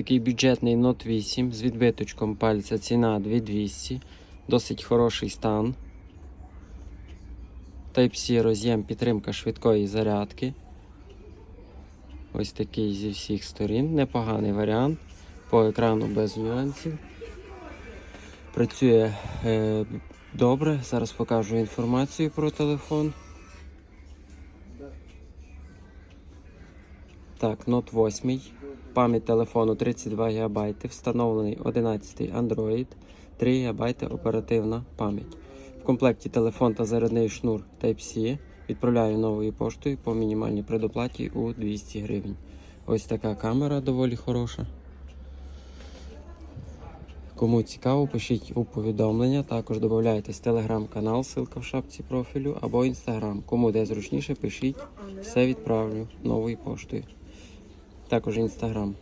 Такий бюджетний Note 8 з відбиточком пальця ціна 2200. Досить хороший стан. Type-C роз'єм підтримка швидкої зарядки. Ось такий зі всіх сторін. Непоганий варіант. По екрану без нюансів. Працює е, добре. Зараз покажу інформацію про телефон. Так, Note 8. Пам'ять телефону 32 ГБ, встановлений 11 Android, 3 ГБ оперативна пам'ять. В комплекті телефон та зарядний шнур Type-C. Відправляю новою поштою по мінімальній предоплаті у 200 гривень. Ось така камера доволі хороша. Кому цікаво, пишіть у повідомлення. Також додайтесь телеграм-канал, ссылка в шапці профілю або інстаграм. Кому де зручніше, пишіть. Все відправлю новою поштою. Також інстаграм.